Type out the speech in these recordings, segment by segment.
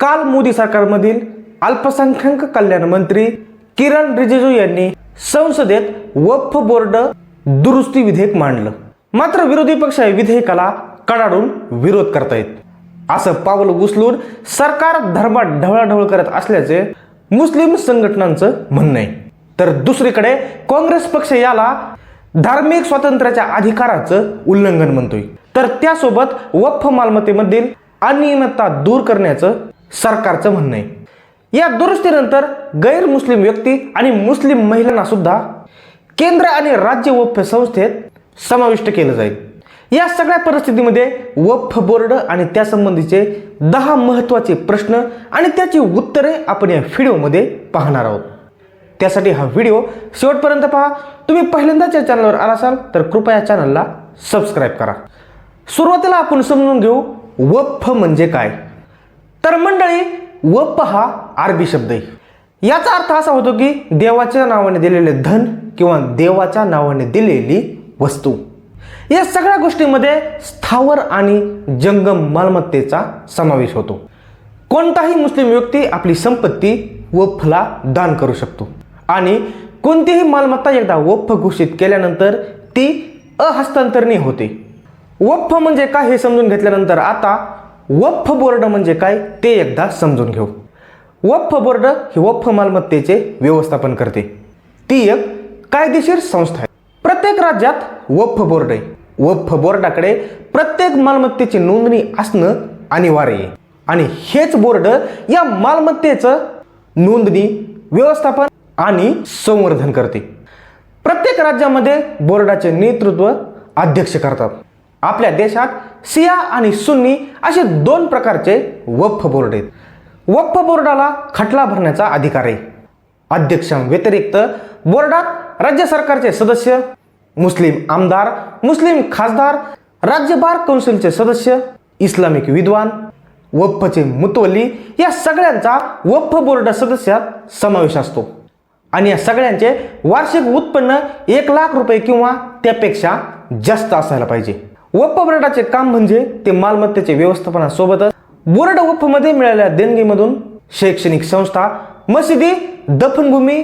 काल मोदी सरकारमधील अल्पसंख्याक कल्याण मंत्री किरण रिजिजू यांनी संसदेत वक्फ बोर्ड दुरुस्ती विधेयक मांडलं. मात्र विरोधी पक्ष या विधेयकाला कडाडून विरोध करतायत. असं पावलं उचलून सरकार धर्मात ढवळाढवळ करत असल्याचे मुस्लिम संघटनांचं म्हणणं आहे. तर दुसरीकडे काँग्रेस पक्ष याला धार्मिक स्वातंत्र्याच्या अधिकाराचं उल्लंघन म्हणतोय. तर त्यासोबत वक्फ मालमत्तेमधील अनियमितता दूर करण्याचं सरकारचं म्हणणं आहे. या दुरुस्तीनंतर गैरमुस्लिम व्यक्ती आणि मुस्लिम महिलांना सुद्धा केंद्र आणि राज्य वफ संस्थेत समाविष्ट केलं जाईल. या सगळ्या परिस्थितीमध्ये वफ बोर्ड आणि त्यासंबंधीचे दहा महत्त्वाचे प्रश्न आणि त्याची उत्तरे आपण या व्हिडिओमध्ये पाहणार आहोत. त्यासाठी हा व्हिडिओ शेवटपर्यंत पहा. तुम्ही पहिल्यांदाच या चॅनलवर आला असाल तर कृपया चॅनलला सबस्क्राईब करा. सुरुवातीला आपण समजून घेऊ वफ म्हणजे काय? तर मंडळी व हा अरबी शब्द. आहे याचा अर्थ असा होतो की देवाच्या नावाने दिलेले धन किंवा देवाच्या नावाने दिलेली वस्तू. या सगळ्या गोष्टींमध्ये स्थावर आणि जंगम मालमत्तेचा समावेश होतो. कोणताही मुस्लिम व्यक्ती आपली संपत्ती वफला दान करू शकतो. आणि कोणतीही मालमत्ता एकदा वफ घोषित केल्यानंतर ती अहस्तांतरणी होते. वफ म्हणजे काय हे समजून घेतल्यानंतर आता वफ्फ बोर्ड म्हणजे काय ते एकदा समजून घेऊ. वफ्फ बोर्ड ही वफ्फ मालमत्तेचे व्यवस्थापन करते. ती एक कायदेशीर संस्था आहे. प्रत्येक राज्यात वफ्फ बोर्ड आहे. वफ्फ बोर्डाकडे प्रत्येक मालमत्तेची नोंदणी असणं अनिवार्य आहे. आणि हेच बोर्ड या मालमत्तेचं नोंदणी व्यवस्थापन आणि संवर्धन करते. प्रत्येक राज्यामध्ये बोर्डाचे नेतृत्व अध्यक्ष करतात. आपल्या देशात सिया आणि सुन्नी असे दोन प्रकारचे वक्फ बोर्ड आहेत. वक्फ बोर्डाला खटला भरण्याचा अधिकार आहे. अध्यक्षांव्यतिरिक्त बोर्डात राज्य सरकारचे सदस्य मुस्लिम आमदार मुस्लिम खासदार राज्य बार कौन्सिलचे सदस्य इस्लामिक विद्वान वक्फचे मुतवली या सगळ्यांचा वक्फ बोर्ड सदस्यात समावेश असतो. आणि या सगळ्यांचे वार्षिक उत्पन्न एक लाख रुपये किंवा त्यापेक्षा जास्त असायला पाहिजे. वप्प बोर्डाचे काम म्हणजे ते मालमत्तेचे व्यवस्थापनासोबतच. बोर्ड वप्पमध्ये मिळालेल्या देणगीमधून शैक्षणिक संस्था मशिदी दफनभूमी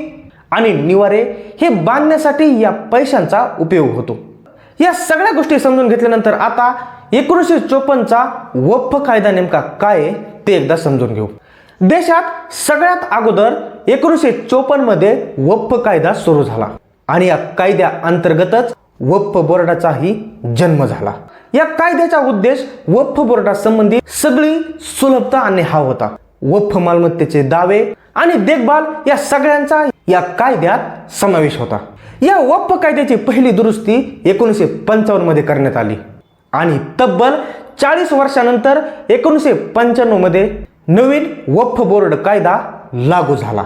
आणि निवारे हे बांधण्यासाठी या पैशांचा उपयोग होतो. या सगळ्या गोष्टी समजून घेतल्यानंतर आता एकोणीसशे चोपन्नचा वक्फ कायदा नेमका काय ते एकदा समजून घेऊ. देशात सगळ्यात अगोदर एकोणीसशे चोपन्नमध्ये कायदा सुरू झाला आणि या कायद्या अंतर्गतच वक्फ बोर्डाचाही जन्म झाला. या कायद्याचा उद्देश वक्फ बोर्डासंबंधी सगळी सुलभता आणणे हा होता. वक्फ मालमत्तेचे दावे आणि देखभाल या सगळ्यांचा या कायद्यात समावेश होता. या वक्फ कायद्याची पहिली दुरुस्ती एकोणीसशे पंचावन्नमध्ये करण्यात आली. आणि तब्बल चाळीस वर्षानंतर एकोणीसशे पंच्याण्णवमध्ये नवीन वक्फ बोर्ड कायदा लागू झाला.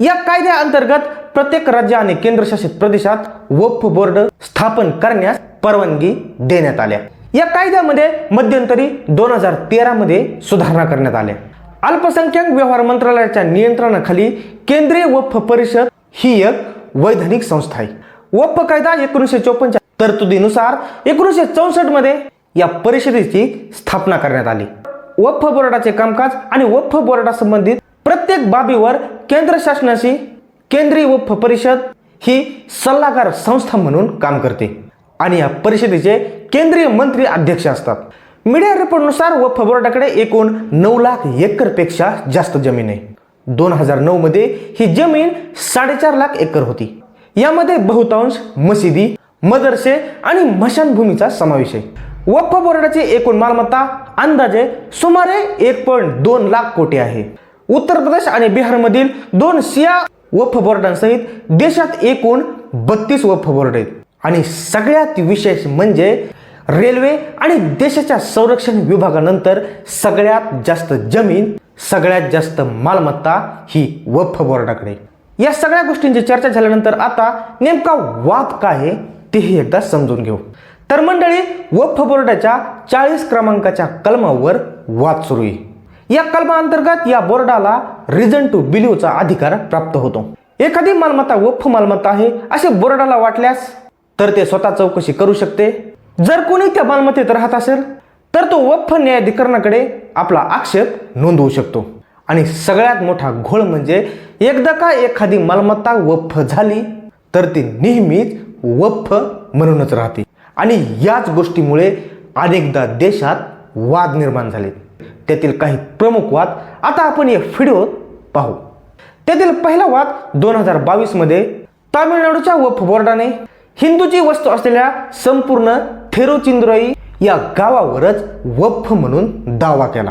या कायद्याअंतर्गत प्रत्येक राज्य आणि केंद्रशासित प्रदेशात वक्फ बोर्ड स्थापन करण्यास परवानगी देण्यात आल्या. या कायद्यामध्ये मध्यंतरी दोन हजार तेरा मध्ये सुधारणा करण्यात आल्या. अल्पसंख्याक व्यवहार मंत्रालयाच्या नियंत्रणाखाली केंद्रीय वक्फ परिषद ही एक वैधानिक संस्था आहे. वक्फ कायदा एकोणीसशे चोपन्नच्या तरतुदीनुसार एकोणीसशे चौसष्टमध्ये या परिषदेची स्थापना करण्यात आली. वक्फ बोर्डाचे कामकाज आणि वक्फ बोर्डासंबंधित प्रत्येक बाबीवर केंद्र शासनाशी केंद्रीय वक्फ परिषद ही सल्लागार संस्था म्हणून काम करते. आणि या परिषदेचे केंद्रीय मंत्री अध्यक्ष असतात. मीडिया रिपोर्टनुसार वक्फ बोर्डाकडे एकूण नऊ लाख एकरपेक्षा जास्त जमीन आहे. दोन हजार नऊ मध्ये ही जमीन साडेचार लाख एकर होती. यामध्ये बहुतांश मशिदी मदरसे आणि मशानभूमीचा समावेश आहे. वक्फ बोर्डाची एकूण मालमत्ता अंदाजे सुमारे एक पॉईंट दोन लाख कोटी आहे. उत्तर प्रदेश आणि बिहारमधील दोन सिया वफ बोर्डांसहित देशात एकूण बत्तीस वफ बोर्ड आहेत. आणि सगळ्यात विशेष म्हणजे रेल्वे आणि देशाच्या संरक्षण विभागानंतर सगळ्यात जास्त जमीन सगळ्यात जास्त मालमत्ता ही वफ बोर्डाकडे. या सगळ्या गोष्टींची चर्चा झाल्यानंतर आता नेमका वाद काय आहे तेही एकदा समजून घेऊ. तर मंडळी वफ बोर्डाच्या चाळीस क्रमांकाच्या कलमावर वाद सुरू आहे. या कलमाअंतर्गत या बोर्डाला रिझन टू बिलीवचा अधिकार प्राप्त होतो. एखादी मालमत्ता वफ मालमत्ता आहे असे बोर्डाला वाटल्यास तर ते स्वतः चौकशी करू शकते. जर कोणी त्या मालमत्तेत राहत असेल तर तो वफ न्यायाधिकरणाकडे आपला आक्षेप नोंदवू शकतो. आणि सगळ्यात मोठा घोळ म्हणजे एकदा का एखादी मालमत्ता वफ झाली तर ती नेहमीच वफ म्हणूनच राहते. आणि याच गोष्टीमुळे अनेकदा देशात वाद निर्माण झाले. त्यातील काही प्रमुख वाद आता आपण या व्हिडिओत पाहू. त्यातील पहिला वाद दोन हजार बावीसमध्ये तामिळनाडूच्या वफ बोर्डाने हिंदूची वस्तू असलेल्या संपूर्ण थेरुचिंद्रई या गावावरच वफ म्हणून दावा केला.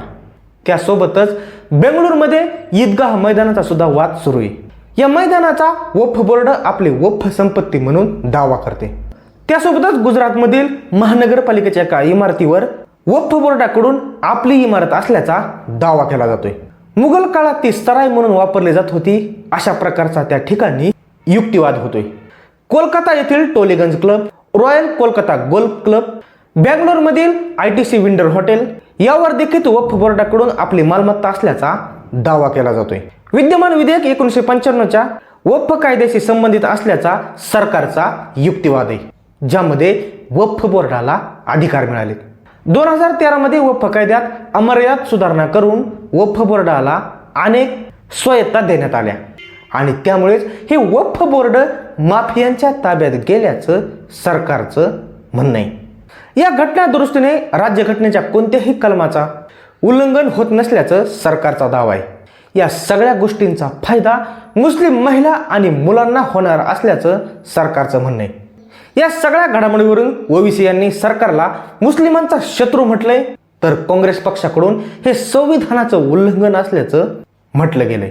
त्यासोबतच बेंगळूरमध्ये ईदगाह मैदानाचा सुद्धा वाद सुरू आहे. या मैदानाचा वफ बोर्ड आपले वफ संपत्ती म्हणून दावा करते. त्यासोबतच गुजरातमधील महानगरपालिकेच्या एका इमारतीवर वक्फ बोर्डाकडून आपली इमारत असल्याचा दावा केला जातोय. मुघल काळात ती सराय म्हणून वापरली जात होती अशा प्रकारचा त्या ठिकाणी युक्तिवाद होतोय. कोलकाता येथील Tollygunge club royal Kolkata golf club बँगलोरमधील I T C Windsor hotel यावर देखील वक्फ बोर्डाकडून आपली मालमत्ता असल्याचा दावा केला जातोय. विद्यमान विधेयक एकोणीसशे पंच्याण्णवच्या वक्फ कायद्याशी संबंधित असल्याचा सरकारचा युक्तिवाद आहे ज्यामध्ये वक्फ बोर्डाला अधिकार मिळाले दोन हजार तेरामध्ये वफ कायद्यात अमर्याद सुधारणा करून वफ बोर्डाला अनेक स्वायत्ता देण्यात आल्या. आणि त्यामुळेच हे वफ बोर्ड माफियांच्या ताब्यात गेल्याचं सरकारचं म्हणणं आहे. या घटना दुरुस्तीने राज्यघटनेच्या कोणत्याही कलमाचा उल्लंघन होत नसल्याचं सरकारचा दावा आहे. या सगळ्या गोष्टींचा फायदा मुस्लिम महिला आणि मुलांना होणार असल्याचं सरकारचं म्हणणं आहे. या सगळ्या घडामोडीवरून ओबीसी यांनी सरकारला मुस्लिमांचा शत्रू म्हटलंय तर काँग्रेस पक्षाकडून हे संविधानाचं उल्लंघन असल्याचं म्हटलं गेलंय.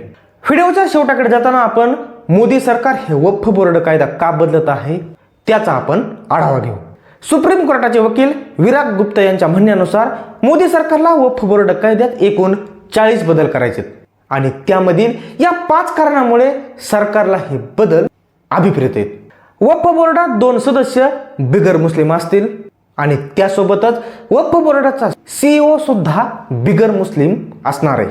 व्हिडिओच्या शेवटाकडे जाताना आपण मोदी सरकार हे वफ बोर्ड कायदा का बदलत आहे त्याचा आपण आढावा घेऊ. सुप्रीम कोर्टाचे वकील विराग गुप्ता यांच्या म्हणण्यानुसार मोदी सरकारला वफ बोर्ड कायद्यात एकूण चाळीस बदल करायचे आणि त्यामधील या पाच कारणामुळे सरकारला हे बदल अभिप्रेत आहेत. वक्फ बोर्डात दोन सदस्य बिगर मुस्लिम असतील. आणि त्यासोबतच वक्फ बोर्डाचा सीईओ सुद्धा बिगर मुस्लिम असणार आहे.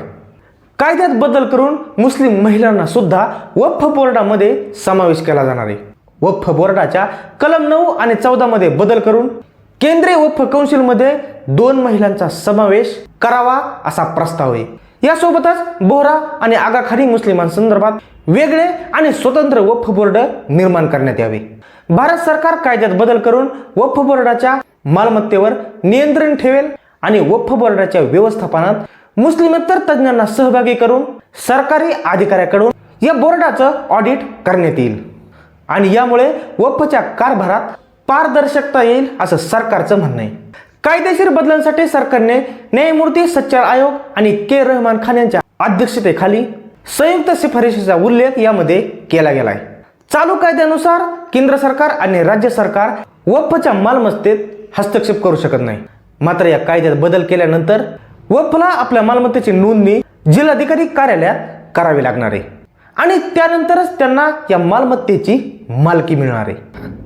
कायद्यात बदल करून मुस्लिम महिलांना सुद्धा वक्फ बोर्डामध्ये समावेश केला जाणार आहे. वक्फ बोर्डाच्या कलम नऊ आणि चौदा मध्ये बदल करून केंद्रीय वक्फ कौन्सिलमध्ये दोन महिलांचा समावेश करावा असा प्रस्ताव आहे. यासोबतच बोहरा आणि आगाखानी मुस्लिमांसंदर्भात वेगळे आणि स्वतंत्र वक्फ बोर्ड निर्माण करण्यात यावे. भारत सरकार कायद्यात बदल करून वक्फ बोर्डाच्या मालमत्तेवर नियंत्रण ठेवेल आणि वक्फ बोर्डाच्या व्यवस्थापनात मुस्लिमेतर तज्ज्ञांना सहभागी करून सरकारी अधिकाऱ्याकडून या बोर्डाचं ऑडिट करण्यात येईल. आणि यामुळे वक्फच्या कारभारात पारदर्शकता येईल असं सरकारचं म्हणणं आहे. कायदेशीर बदलांसाठी सरकारने न्यायमूर्ती सच्चार आयोग आणि के रहमान खान यांच्या अध्यक्षतेखाली संयुक्त शिफारशीचा उल्लेख यामध्ये केला गेलाय. चालू कायद्यानुसार केंद्र सरकार आणि राज्य सरकार वफच्या मालमत्तेत हस्तक्षेप करू शकत नाही. मात्र या कायद्यात बदल केल्यानंतर वफला आपल्या मालमत्तेची नोंदणी जिल्हाधिकारी कार्यालयात करावी लागणार आहे. आणि त्यानंतरच त्यांना या मालमत्तेची मालकी मिळणार आहे.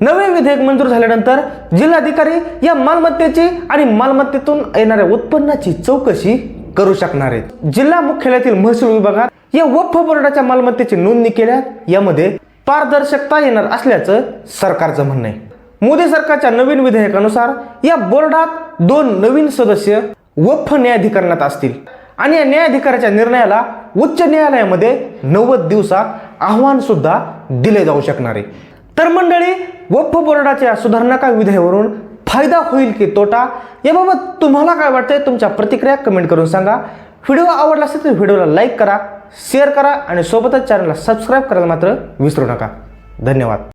नवे विधेयक मंजूर झाल्यानंतर जिल्हाधिकारी या मालमत्तेची आणि मालमत्तेतून येणाऱ्या उत्पन्नाची चौकशी करू शकणार आहेत. जिल्हा मुख्यालयातील महसूल विभागात या वफ बोर्डाच्या मालमत्तेची नोंदणी केल्यास यामध्ये पारदर्शकता येणार असल्याचं सरकारचं म्हणणं आहे. मोदी सरकारच्या नवीन विधेयकानुसार या बोर्डात दोन नवीन सदस्य वफ न्यायाधिकरणात असतील आणि या न्यायाधिकाऱ्याच्या निर्णयाला उच्च न्यायालयामध्ये नव्वद दिवसात आव्हानसुद्धा दिले जाऊ शकणार. आहे तर मंडळी वक्फ बोर्डाच्या सुधारणा विधेयवरून फायदा होईल की तोटा? याबाबत तुम्हाला काय वाटतंय? तुमच्या प्रतिक्रिया कमेंट करून सांगा. व्हिडिओ आवडला असेल तर व्हिडिओला लाईक करा शेअर करा आणि सोबतच चॅनलला सबस्क्राईब करायला मात्र विसरू नका. धन्यवाद.